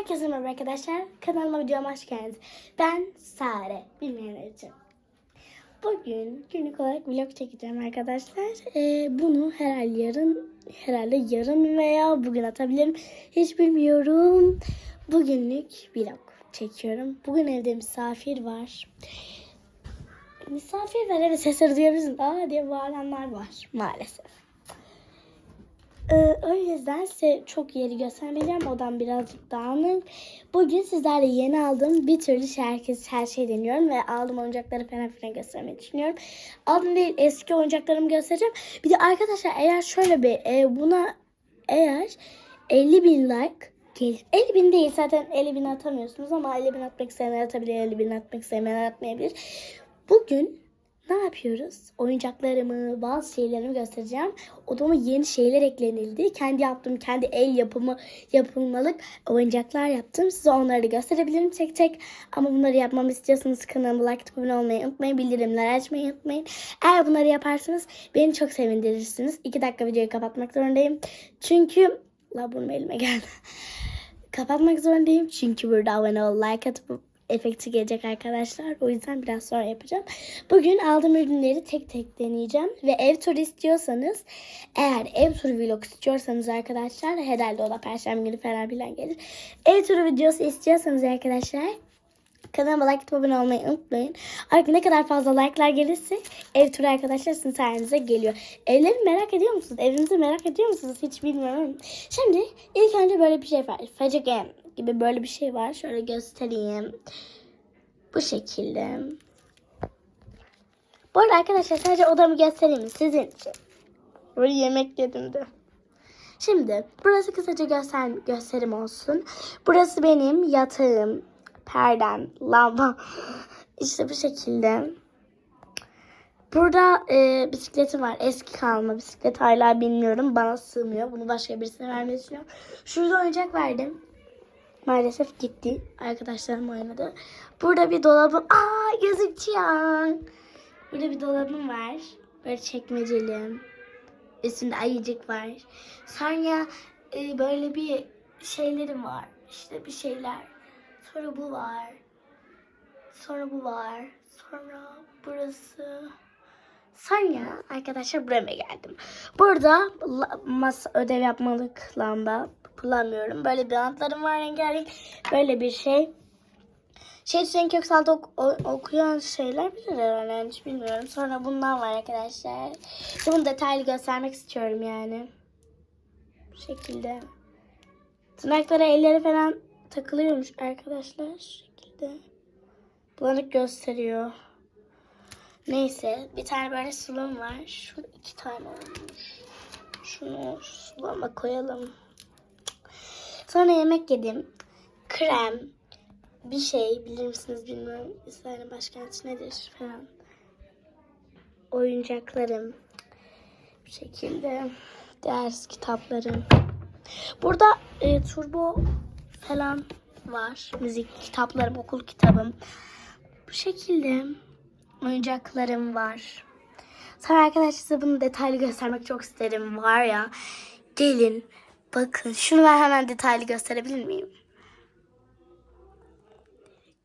Herkese merhaba arkadaşlar. Kanalıma videoma hoş geldiniz. Ben Sare. Bilmeyenler için. Bugün günlük olarak vlog çekeceğim arkadaşlar. Ee, bunu herhalde yarın herhalde yarın veya bugün atabilirim. Hiç bilmiyorum. Bugünlük vlog çekiyorum. Bugün evde misafir var. Misafir var evet sesleri duyabilirsiniz. Aa diye bağıranlar var maalesef. Ee, o yüzden size çok yeri göstermeyeceğim. Odam birazcık dağınık. Bugün sizlerle yeni aldığım bir türlü herkes her şey deniyorum ve aldığım oyuncakları falan filan göstermeyi düşünüyorum. Aldım değil eski oyuncaklarımı göstereceğim. Bir de arkadaşlar eğer şöyle bir e, buna eğer 50 bin like gelir. 50 bin değil zaten 50 bin atamıyorsunuz ama 50 bin atmak isteyenler atabilir 50 bin atmak isteyenler atmayabilir. Bugün yapıyoruz? Oyuncaklarımı, bazı şeylerimi göstereceğim. Odama yeni şeyler eklenildi. Kendi yaptığım, kendi el yapımı yapılmalık oyuncaklar yaptım. Size onları da gösterebilirim tek tek. Ama bunları yapmamı istiyorsanız kanalıma like abone olmayı unutmayın. Bildirimleri açmayı unutmayın. Eğer bunları yaparsanız beni çok sevindirirsiniz. 2 dakika videoyu kapatmak zorundayım. Çünkü... La burnum elime geldi. Kapatmak zorundayım. Çünkü burada abone ol, like atıp efekti gelecek arkadaşlar. O yüzden biraz sonra yapacağım. Bugün aldığım ürünleri tek tek deneyeceğim. Ve ev turu istiyorsanız eğer ev turu vlog istiyorsanız arkadaşlar herhalde o da perşembe günü falan filan gelir. Ev turu videosu istiyorsanız arkadaşlar Kanalıma like atıp abone olmayı unutmayın. Artık ne kadar fazla like'lar gelirse ev turu arkadaşlar sizin sayenizde geliyor. Evleri merak ediyor musunuz? Evinizi merak ediyor musunuz? Hiç bilmiyorum. Şimdi ilk önce böyle bir şey var. Facigen gibi böyle bir şey var. Şöyle göstereyim. Bu şekilde. Bu arada arkadaşlar sadece odamı göstereyim? Sizin için. Böyle yemek yedim de. Şimdi burası kısaca göster gösterim olsun. Burası benim yatağım, perdem, lamba. İşte bu şekilde. Burada e, bisikletim var. Eski kalma bisiklet. Hala bilmiyorum. Bana sığmıyor. Bunu başka birisine vermeyi düşünüyorum. Şurada oyuncak verdim. Maalesef gitti. Arkadaşlarım oynadı. Burada bir dolabım. Aa gözüküyor. Burada bir dolabım var. Böyle çekmeceli. Üstünde ayıcık var. Sonra e, böyle bir şeylerim var. İşte bir şeyler. Sonra bu var. Sonra bu var. Sonra burası. Sonra arkadaşlar buraya geldim. Burada masa ödev yapmalık lamba kullanmıyorum. Böyle bir bantlarım var rengarenk. Böyle bir şey. Şey Hüseyin Köksal'da ok- okuyan şeyler bilir herhalde. Bilmiyorum. Sonra bundan var arkadaşlar. İşte bunu detaylı göstermek istiyorum yani. Bu şekilde. Tırnaklara elleri falan takılıyormuş arkadaşlar. Şu şekilde. Bulanık gösteriyor. Neyse bir tane böyle sulum var. Şu iki tane olmuş. Şunu sulama koyalım. Sonra yemek yedim. Krem. Bir şey bilir misiniz bilmiyorum. İsrail'in başkenti nedir falan. Oyuncaklarım. Bu şekilde. Ders kitaplarım. Burada e, turbo falan var. Müzik kitaplarım, okul kitabım. Bu şekilde oyuncaklarım var. Sonra arkadaşlar size bunu detaylı göstermek çok isterim. Var ya gelin bakın şunu ben hemen detaylı gösterebilir miyim?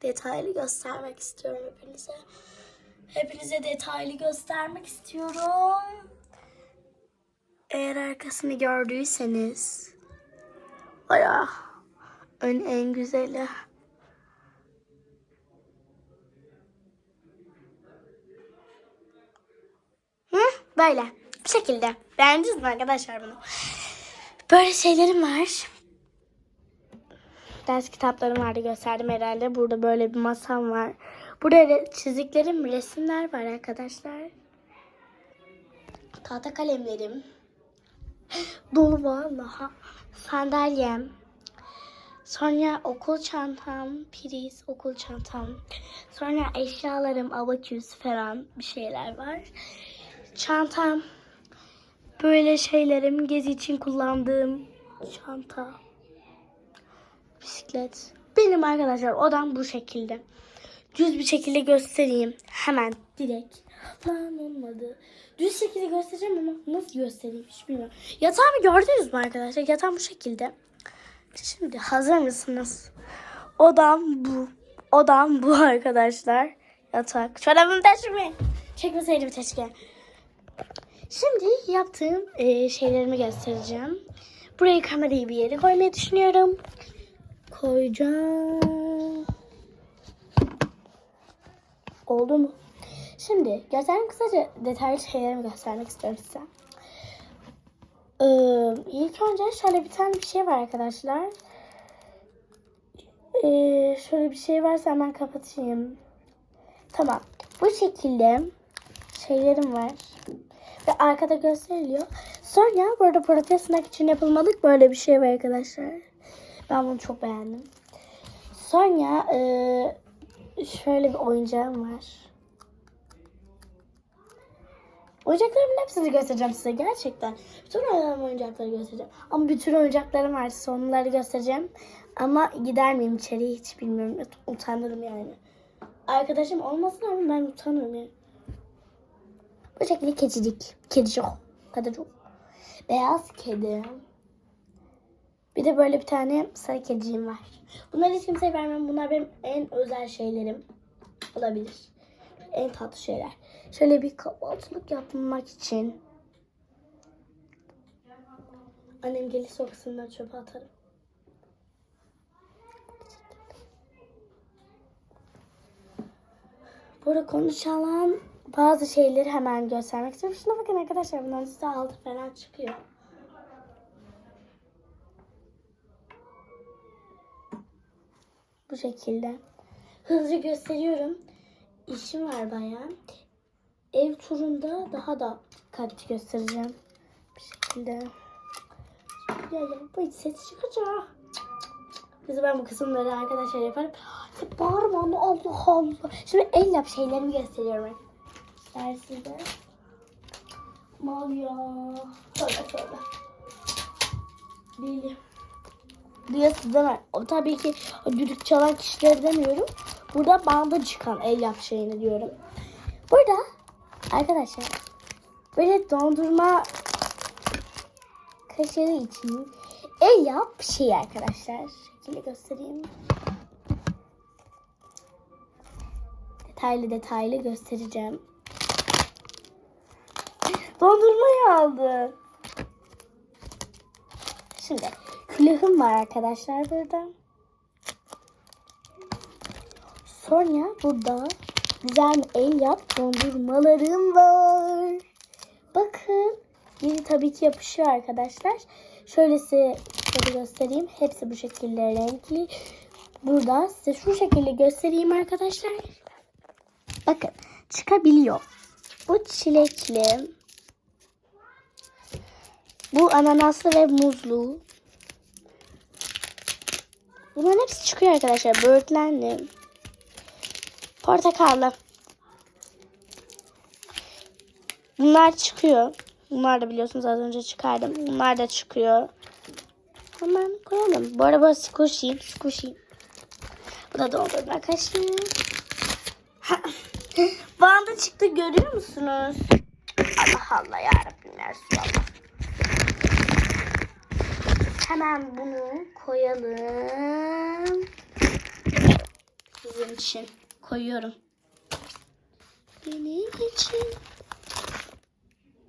Detaylı göstermek istiyorum hepinize. Hepinize detaylı göstermek istiyorum. Eğer arkasını gördüyseniz Baya ön en güzeli. Böyle. Bu şekilde. Beğendiniz mi arkadaşlar bunu? Böyle şeylerim var. Ders kitaplarım vardı gösterdim herhalde. Burada böyle bir masam var. Burada çiziklerim, resimler var arkadaşlar. Tahta kalemlerim. Dolu vallahi. Sandalyem. Sonra okul çantam, priz, okul çantam. Sonra eşyalarım, abaküs falan bir şeyler var. Çantam. Böyle şeylerim, gezi için kullandığım çanta. Bisiklet. Benim arkadaşlar odam bu şekilde. Düz bir şekilde göstereyim. Hemen direkt. Lan olmadı. Düz şekilde göstereceğim ama nasıl göstereyim hiç bilmiyorum. Yatağımı gördünüz mü arkadaşlar? Yatağım bu şekilde. Şimdi hazır mısınız? Odam bu. Odam bu arkadaşlar. Yatak. Çorabımı taşımayın. Çekmeseydim keşke. Şimdi yaptığım e, şeylerimi göstereceğim. Buraya kamerayı bir yere koymayı düşünüyorum. Koyacağım. Oldu mu? Şimdi göstereyim kısaca detaylı şeylerimi göstermek istiyorum size. Ee, ilk önce şöyle bir tane bir şey var arkadaşlar. Ee, şöyle bir şey varsa hemen kapatayım. Tamam. Bu şekilde şeylerim var. Ve arkada gösteriliyor. Sonra burada protestnak için yapılmalık böyle bir şey var arkadaşlar. Ben bunu çok beğendim. Sonra ee, şöyle bir oyuncağım var. Oyuncaklarımın hepsini göstereceğim size gerçekten. Bütün oynadığım oyuncakları göstereceğim. Ama bütün oyuncaklarım var. Sonları göstereceğim. Ama gider miyim içeriye hiç bilmiyorum. Ut- Utanırım yani. Arkadaşım olmasın ama ben utanırım yani. Bu şekilde kedicik. Kedicik. Kedicik. Beyaz kedi. Bir de böyle bir tane sarı kediciğim var. Bunları hiç kimseye vermem. Bunlar benim en özel şeylerim. Olabilir. En tatlı şeyler. Şöyle bir kahvaltılık yapmak için. Annem gelirse o kısımları çöpe atarım. Burada konuşulan bazı şeyleri hemen göstermek istiyorum. Şuna bakın arkadaşlar bunların size altı falan çıkıyor. Bu şekilde. Hızlı gösteriyorum. İşim var bayağı. Ev turunda daha da dikkatli göstereceğim. Bir şekilde. Ya ya bu ses çıkacak. Kızı ben bu kısımları arkadaşlar yaparım. Ya bağırma anne Allah Allah. Şimdi el yap şeylerimi gösteriyorum. Ben size. Mal ya. Şöyle şöyle. Değil. Duyuyorsunuz değil mi? O tabii ki o düdük çalan kişileri demiyorum. Burada banda çıkan el yap şeyini diyorum. Burada arkadaşlar böyle dondurma kaşığı için el yap şey arkadaşlar. Şekilde göstereyim. Detaylı detaylı göstereceğim. Dondurmayı aldı. Şimdi külahım var arkadaşlar burada. Sonra burada güzel el yap dondurmalarım var. Bakın. Biri tabii ki yapışıyor arkadaşlar. Şöyle size göstereyim. Hepsi bu şekilde renkli. Burada size şu şekilde göstereyim arkadaşlar. Bakın çıkabiliyor. Bu çilekli. Bu ananaslı ve muzlu. Bunların hepsi çıkıyor arkadaşlar. Böğürtlenli. Portakallı. Bunlar çıkıyor. Bunlar da biliyorsunuz az önce çıkardım. Bunlar da çıkıyor. Hemen koyalım. Bu arada bu squishy. Squishy. Bu da doldurma kaşığı. Ha. Banda çıktı görüyor musunuz? Allah Allah yarabbim ya Resulallah. Hemen bunu koyalım. Sizin için koyuyorum. Benim için.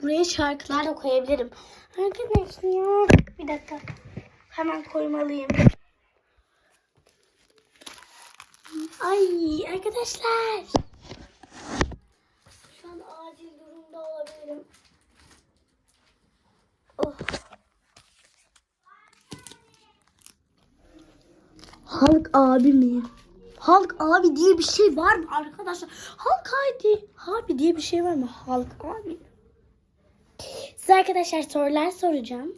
Buraya şarkılar da koyabilirim. Arkadaşlar bir dakika. Hemen koymalıyım. Ay arkadaşlar. Şu an acil durumda olabilirim. Halk abi mi? Halk abi diye bir şey var mı arkadaşlar? Halk abi. Abi diye bir şey var mı? Halk abi. Size arkadaşlar sorular soracağım.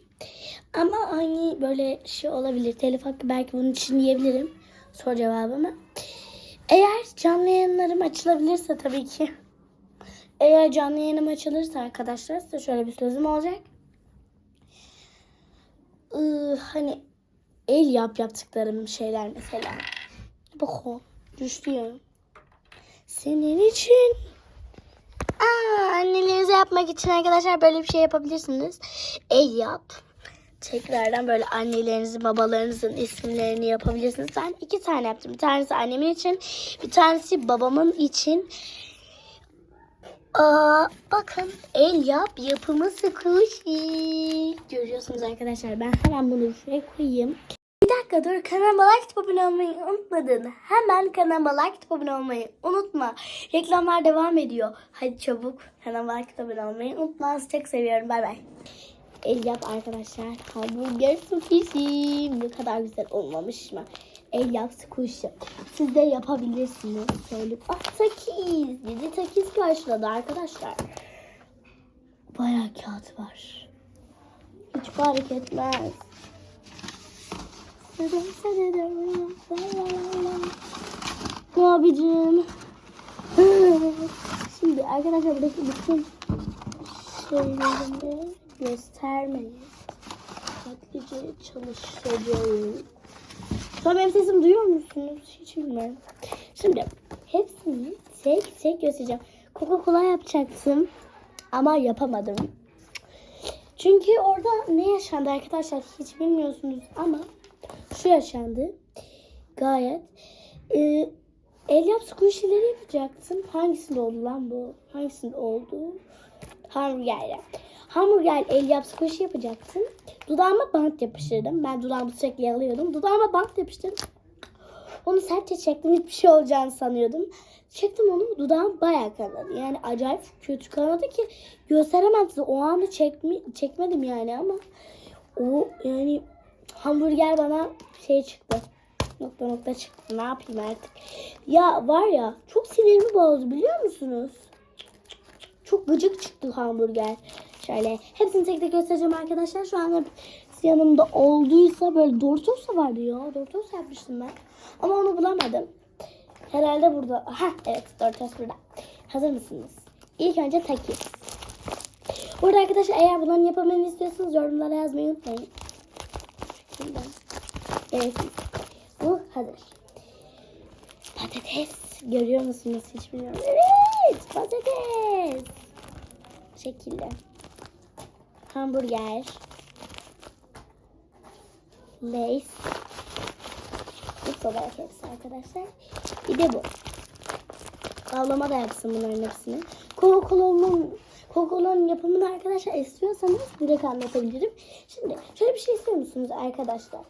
Ama hani böyle şey olabilir. Telif hakkı belki bunun için diyebilirim. Soru cevabımı. Eğer canlı yayınlarım açılabilirse tabii ki. Eğer canlı yayınım açılırsa arkadaşlar size şöyle bir sözüm olacak. Ee, hani el yap yaptıklarım şeyler mesela. Bak o düştü ya. Senin için. Aa, annelerinize yapmak için arkadaşlar böyle bir şey yapabilirsiniz. El yap. tekrardan böyle annelerinizin, babalarınızın isimlerini yapabilirsiniz. Ben iki tane yaptım. Bir tanesi annemin için, bir tanesi babamın için. Aa, bakın el yap yapımı squishy. Görüyorsunuz arkadaşlar. Ben hemen bunu şuraya koyayım. Bir dakika dur kanalıma like abone olmayı unutmadın. Hemen kanalıma like abone olmayı unutma. Reklamlar devam ediyor. Hadi çabuk kanalıma like abone olmayı unutma. Sizi çok seviyorum. Bay bay. El yap arkadaşlar. Hamburger sufisi. Ne kadar güzel olmamış mı? El yap squishy. Siz de yapabilirsiniz. Söyleyeyim. Ah takiz. 7 takiz karşıladı arkadaşlar. Bayağı kağıt var. Hiç fark etmez. Abicim. Şimdi arkadaşlar buradaki bütün şeylerimi göstermeyin. Dikkatlice çalışacağım. An benim sesimi duyuyor musunuz? Hiç bilmiyorum. Şimdi hepsini tek tek göstereceğim. Coca-Cola yapacaktım ama yapamadım. Çünkü orada ne yaşandı arkadaşlar hiç bilmiyorsunuz ama şu yaşandı. Gayet. Ee, el yap squishy'leri yapacaktım. Hangisinde oldu lan bu? Hangisinde oldu? Hamburgerle. Hamburger el yap squishy yapacaktım. Dudağıma bant yapıştırdım. Ben dudağımı sürekli yalıyordum. Dudağıma bant yapıştırdım. Onu sertçe çektim. Hiçbir şey olacağını sanıyordum. Çektim onu. Dudağım bayağı kanadı. Yani acayip kötü kanadı ki gösteremem size. O anda çekmi, çekmedim yani ama o yani hamburger bana şey çıktı. Nokta nokta çıktı. Ne yapayım artık. Ya var ya çok sinirimi bozdu biliyor musunuz? Çok gıcık çıktı hamburger. Şöyle hepsini tek tek göstereceğim arkadaşlar. Şu an hep yanımda olduysa böyle Doritos da vardı ya. Doritos yapmıştım ben. Ama onu bulamadım. Herhalde burada. Ha evet Doritos burada. Hazır mısınız? İlk önce takip. Burada arkadaşlar eğer bunların yapımını istiyorsanız yorumlara yazmayı unutmayın. Evet. Bu hazır. Patates. Görüyor musunuz hiç bilmiyorum. Evet patates. Şekilde. Hamburger. Lace. Bu olarak hepsi arkadaşlar. Bir de bu. Avlama da yapsın bunların hepsini. Coca-Cola'nın Coca-Cola'nın yapımını arkadaşlar istiyorsanız direkt anlatabilirim. Şimdi şöyle bir şey istiyor musunuz arkadaşlar?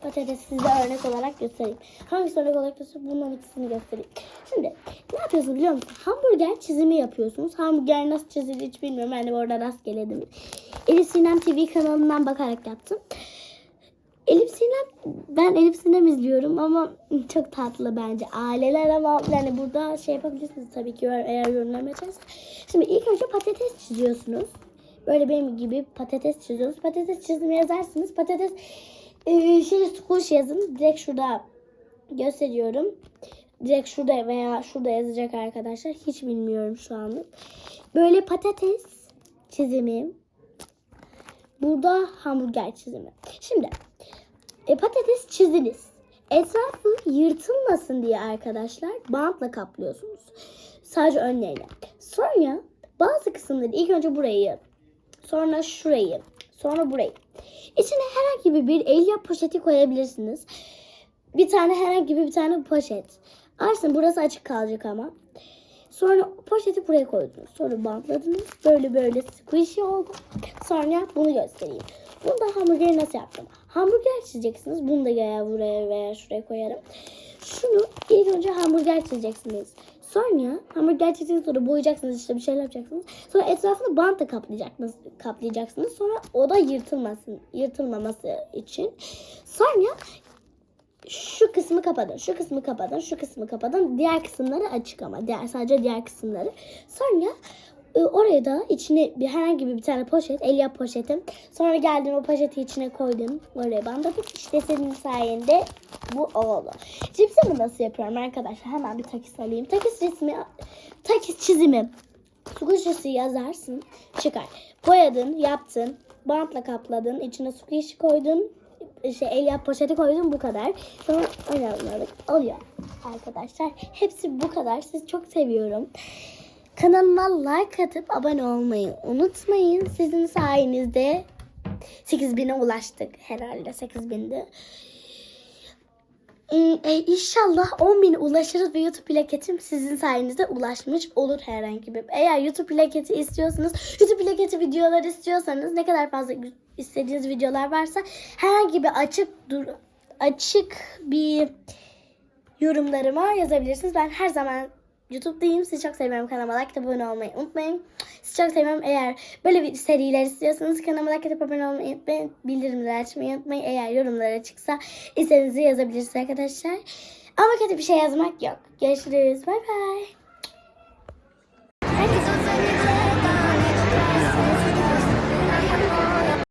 Patates size örnek olarak göstereyim. Hangisi örnek olarak göstereyim? Bunların ikisini göstereyim. Şimdi ne yapıyorsunuz biliyor musunuz? Hamburger çizimi yapıyorsunuz. Hamburger nasıl çizilir hiç bilmiyorum. Ben de orada rastgeledim. Elif Sinem TV kanalından bakarak yaptım. Elif Sinem, ben Elif Sinem izliyorum ama çok tatlı bence. Aileler ama yani burada şey yapabilirsiniz tabii ki eğer yorumlarım açarsa. Şimdi ilk önce patates çiziyorsunuz. Böyle benim gibi patates çiziyorsunuz. Patates çizimi yazarsınız. Patates e, şey kuş yazın. Direkt şurada gösteriyorum. Direkt şurada veya şurada yazacak arkadaşlar. Hiç bilmiyorum şu anlık. Böyle patates çizimi. Burada hamburger çizimi. Şimdi e, patates çizdiniz. Etrafı yırtılmasın diye arkadaşlar bantla kaplıyorsunuz. Sadece önlerini. Sonra bazı kısımları ilk önce burayı, sonra şurayı, sonra burayı. İçine herhangi bir el yap poşeti koyabilirsiniz. Bir tane herhangi bir tane poşet. Arsın burası açık kalacak ama. Sonra poşeti buraya koydunuz. Sonra bantladınız. Böyle böyle squishy oldu. Sonra bunu göstereyim. Bunu da hamburgeri nasıl yaptım? Hamburger çizeceksiniz. Bunu da veya buraya veya şuraya koyarım. Şunu ilk önce hamburger çizeceksiniz. Sonra hamburger çizdikten sonra boyayacaksınız işte bir şeyler yapacaksınız. Sonra etrafını bantla kaplayacaksınız. kaplayacaksınız. Sonra o da yırtılmasın, yırtılmaması için. Sonra şu kısmı kapatın, şu kısmı kapatın, şu kısmı kapatın. Diğer kısımları açık ama diğer sadece diğer kısımları. Sonra oraya da içine bir herhangi bir, tane poşet, el yap poşetim. Sonra geldim o poşeti içine koydum. Oraya bandladım. İşte senin sayende bu oldu. Cipsimi nasıl yapıyorum arkadaşlar? Hemen bir takis alayım. Takis resmi, takis çizimi. Su kuşası yazarsın. Çıkar. Boyadın, yaptın. Bantla kapladın. içine su kuşu koydun. Şey, el yap poşeti koydum bu kadar. Sonra oynamak oluyor arkadaşlar. Hepsi bu kadar. Sizi çok seviyorum. Kanalıma like atıp abone olmayı unutmayın. Sizin sayenizde 8000'e ulaştık herhalde 8000'de. Ee, e, inşallah 10.000 ulaşırız ve YouTube plaketim sizin sayenizde ulaşmış olur herhangi bir. Eğer YouTube plaketi istiyorsanız, YouTube plaketi videolar istiyorsanız ne kadar fazla istediğiniz videolar varsa herhangi bir açık dur açık bir yorumlarıma yazabilirsiniz. Ben her zaman YouTube'dayım. Sizi çok seviyorum. Kanalıma like abone olmayı unutmayın. Sizi çok seviyorum. Eğer böyle bir seriler istiyorsanız kanalıma like abone olmayı unutmayın. Bildirimleri açmayı unutmayın. Eğer yorumlara çıksa istediğinizi yazabilirsiniz arkadaşlar. Ama kötü bir şey yazmak yok. Görüşürüz. Bay bay.